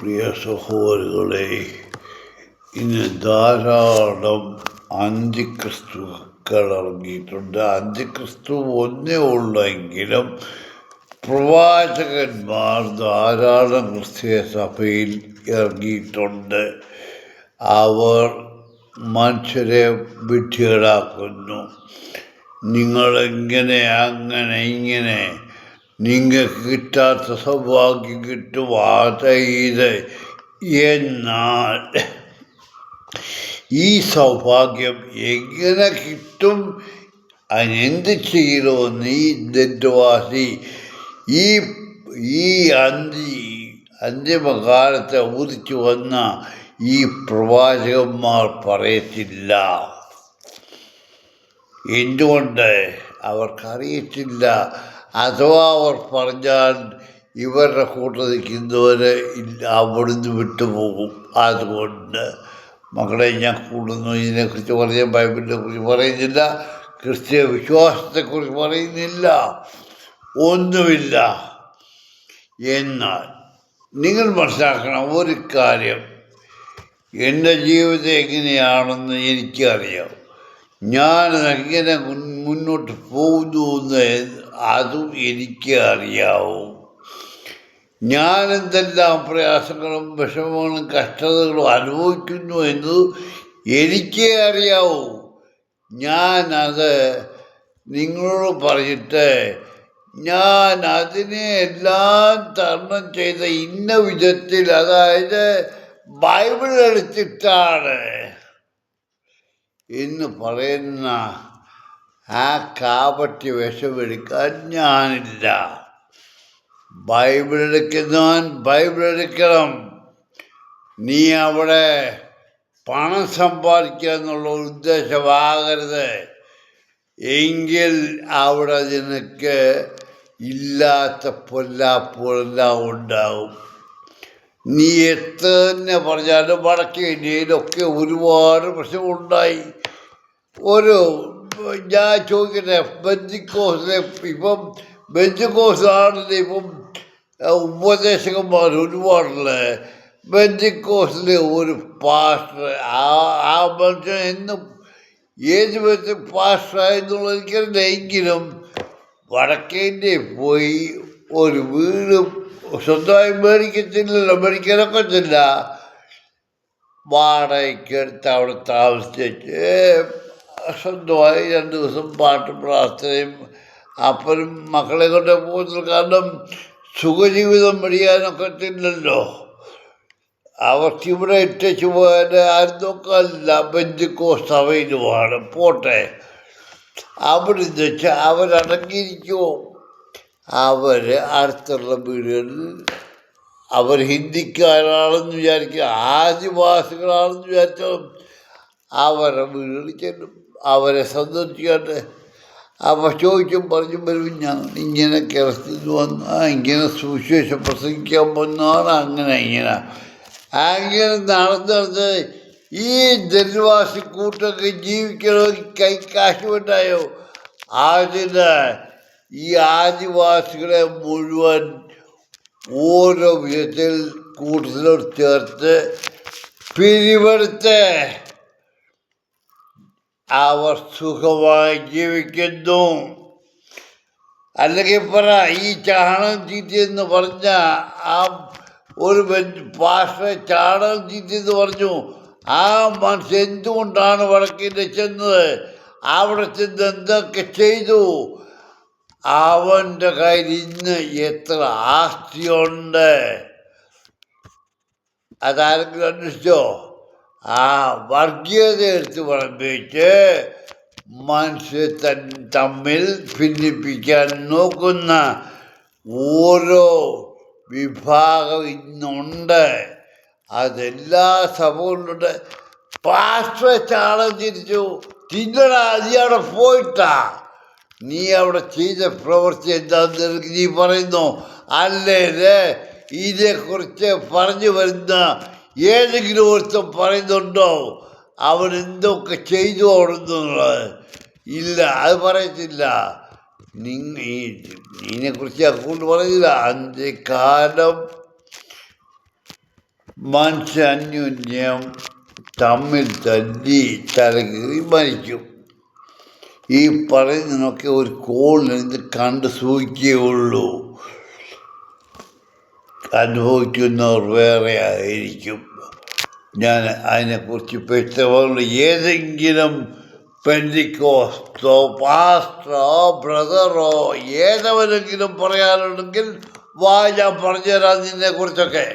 പ്രിയ സഹോദരങ്ങളെ ഇന്ന് ധാരാളം അഞ്ച് ക്രിസ്തുക്കൾ ഇറങ്ങിയിട്ടുണ്ട്. അഞ്ച് ക്രിസ്തു ഒന്നേ ഉള്ളെങ്കിലും പ്രവാചകന്മാർ ധാരാളം ക്രിസ്തീയ സഭയിൽ ഇറങ്ങിയിട്ടുണ്ട്. അവർ മനുഷ്യരെ വിഡ്ഢികളാക്കുന്നു. നിങ്ങളെങ്ങനെ അങ്ങനെ ഇങ്ങനെ കിട്ടാത്ത സൗഭാഗ്യം കിട്ടും അത് ഇത് എന്നാൽ ഈ സൗഭാഗ്യം എങ്ങനെ കിട്ടും? അതിനെന്ത് ചെയ്യണമെന്ന് ഈ ദന്തവാസി ഈ ഈ അന്തി അന്തിമകാലത്തെ ഉദിച്ചു വന്ന ഈ പ്രവാചകന്മാർ പറയത്തില്ല. എന്തുകൊണ്ട്? അവർക്കറിയത്തില്ല. അഥവാ അവർ പറഞ്ഞാൽ ഇവരുടെ കൂട്ടം നിൽക്കുന്നവരെ അവിടുന്ന് വിട്ടുപോകും. അതുകൊണ്ട് മക്കളെ ഞാൻ കൂടുന്നു. ഇതിനെക്കുറിച്ച് പറഞ്ഞ ബൈബിളിനെ കുറിച്ച് പറയുന്നില്ല. ക്രിസ്തീയ വിശ്വാസത്തെക്കുറിച്ച് പറയുന്നില്ല. ഒന്നുമില്ല. എന്നാൽ നിങ്ങൾ മനസ്സിലാക്കണം ഒരു കാര്യം. എന്റെ ജീവിതം എങ്ങനെയാണെന്ന് എനിക്കറിയാം. ഞാൻ എങ്ങനെ മുന്നോട്ട് പോകുന്നു എന്ന് അതും എനിക്ക് അറിയാവൂ. ഞാൻ എന്തെല്ലാം പ്രയാസങ്ങളും വിഷമങ്ങളും കഷ്ടതകളും അനുഭവിക്കുന്നു എന്ന് എനിക്കേ അറിയാവൂ. ഞാൻ അത് നിങ്ങളോട് പറഞ്ഞിട്ട് ഞാൻ അതിനെ എല്ലാം തരണം ചെയ്ത ഇന്ന വിധത്തിൽ അതായത് ബൈബിൾ എടുത്തിട്ടാണ്. എന്ന് പറയുന്ന ആ കാപ്പറ്റി വിഷമെടുക്കാൻ ഞാനില്ല. ബൈബിൾ എടുക്കുന്നവൻ ബൈബിൾ എടുക്കണം. നീ അവിടെ പണം സമ്പാദിക്കുക എന്നുള്ള ഉദ്ദേശമാകരുത്. എങ്കിൽ അവിടെ നിനക്ക് ഇല്ലാത്ത പൊല്ലാപ്പുകളെല്ലാം ഉണ്ടാവും. നീ എത്ര തന്നെ പറഞ്ഞാലും വടക്കേ ഇന്ത്യയിലൊക്കെ ഒരുപാട് പ്രശ്നമുണ്ടായി ഒരു ഞാൻ ചോദിക്കട്ടെ ബന്ധിക്കോസിലെ ഇപ്പം ബന്ധിക്കോസാണല്ലോ ഇപ്പം ഉപദേശകന്മാർ ഒരുപാടുള്ള? ബന്ധിക്കോസിലെ ഒരു പാസ്റ്റർ ആ ആ മനുഷ്യൻ എന്നും ഏത് വിധത്തിൽ പാസ്റ്ററായെന്നുള്ളത് എനിക്കറിയില്ല. എങ്കിലും വടക്കേ പോയി ഒരു വീട് സ്വന്തമായി മേടിക്കത്തില്ലല്ലോ മേടിക്കാനൊക്കത്തില്ല. വാടകയ്ക്ക് എടുത്ത് അവിടെ താമസിച്ച്. സ്വന്തമായി രണ്ട് ദിവസം പാട്ടും പ്രാർത്ഥനയും അപ്പനും മക്കളെ കൊണ്ട് പോകുന്നത് കാരണം സുഖജീവിതം പഠിക്കാനൊക്കത്തില്ലല്ലോ അവർക്ക് ഇവിടെ ഇട്ടു പോയാൽ ആരും നോക്കാനില്ല ബന്ധുക്കോ സഭയിലുമാണ് പോട്ടെ. അവിടെ വെച്ച് അവരടങ്ങിയിരിക്കുമോ അവർ അടുത്തുള്ള വീടുകളിൽ അവർ ഹിന്ദിക്കാരാണെന്ന് വിചാരിക്കുക. ആദിവാസികളാണെന്ന് വിചാരിച്ചാലും അവരുടെ വീടുകളിൽ ചെല്ലും. അവരെ സന്ദർശിക്കാണ്ട് അവ ചോദിച്ചും പറഞ്ഞും വരും ഞാൻ ഇങ്ങനെ കിടത്തിന്ന് വന്ന ഇങ്ങനെ സുവിശേഷം പ്രസംഗിക്കാൻ പോകുന്ന അങ്ങനെ ഇങ്ങനെ. അങ്ങനെ നടന്ന് നടന്ന് ഈ ജനവാസി കൂട്ടൊക്കെ ജീവിക്കണമെങ്കിൽ കൈ കാശ് വേണ്ടായോ അതിന് ഈ ആദിവാസികളെ മുഴുവൻ ഓരോ വിധത്തിൽ കൂട്ടത്തിലോട് ചേർത്ത് പിരിവെടുത്ത്. അവർ സുഖമായി ജീവിക്കുന്നു. അല്ലെങ്കിൽ പറ ഈ ചാണകം ചീറ്റി എന്ന് പറഞ്ഞ ആ ഒരു പാഷ ചാണകം ചീറ്റി എന്ന് പറഞ്ഞു. ആ മനുഷ്യൻ എന്തുകൊണ്ടാണ് വടക്കിന്റെ ചെന്നത്? അവിടെ ചെന്ന് എന്തൊക്കെ ചെയ്തു? അവന്റെ കയ്യിൽ ഇന്ന് എത്ര ആസ്തിയുണ്ട്? അതാരെങ്കിലും അന്വേഷിച്ചോ? ആ വർഗീയത എടുത്ത് പറമ്പിച്ച് മനുഷ്യ തമ്മിൽ ഭിന്നിപ്പിക്കാൻ നോക്കുന്ന ഓരോ വിഭാഗം ഇന്നുണ്ട്. അതെല്ലാ സഭകളിലുണ്ട് പാസ്റ്റർ ചാളം തിരിച്ചു. തിന്നടാ നീ അവിടെ പോയിട്ടാ. നീ അവിടെ ചെയ്ത പ്രവൃത്തി എന്താണെന്ന് നിനക്ക് നീ പറയുന്നു? അല്ലേ ഇതേക്കുറിച്ച് പറഞ്ഞു വരുന്ന ഏതെങ്കിലും ഒരുത്തം പറയുന്നുണ്ടോ അവൻ എന്തൊക്കെ ചെയ്തു അവിടുന്നുള്ളത് ഇല്ല അത് പറയത്തില്ല. നിങ്ങ ഇതിനെക്കുറിച്ച് അക്കൗണ്ട് പറയുന്നില്ല അന്ത്യകാലം മനുഷ്യ അന്യോന്യം തമ്മിൽ തല്ലി തലകീറി മരിക്കും. ഈ പറയുന്നതിനൊക്കെ ഒരു കോളിൽ കണ്ട് സൂചിക്കുകയുള്ളൂ അനുഭവിക്കുന്നവർ വേറെ ആയിരിക്കും. ഞാൻ അതിനെക്കുറിച്ച് വ്യക്തമാകുന്നു ഏതെങ്കിലും പെൻഡിക്കോസ്റ്റോ പാസ്റ്ററോ ബ്രദറോ ഏതവരെങ്കിലും പറയാനുണ്ടെങ്കിൽ വാ ഞാൻ പറഞ്ഞുതരാം നിന്നെ കുറിച്ചൊക്കെ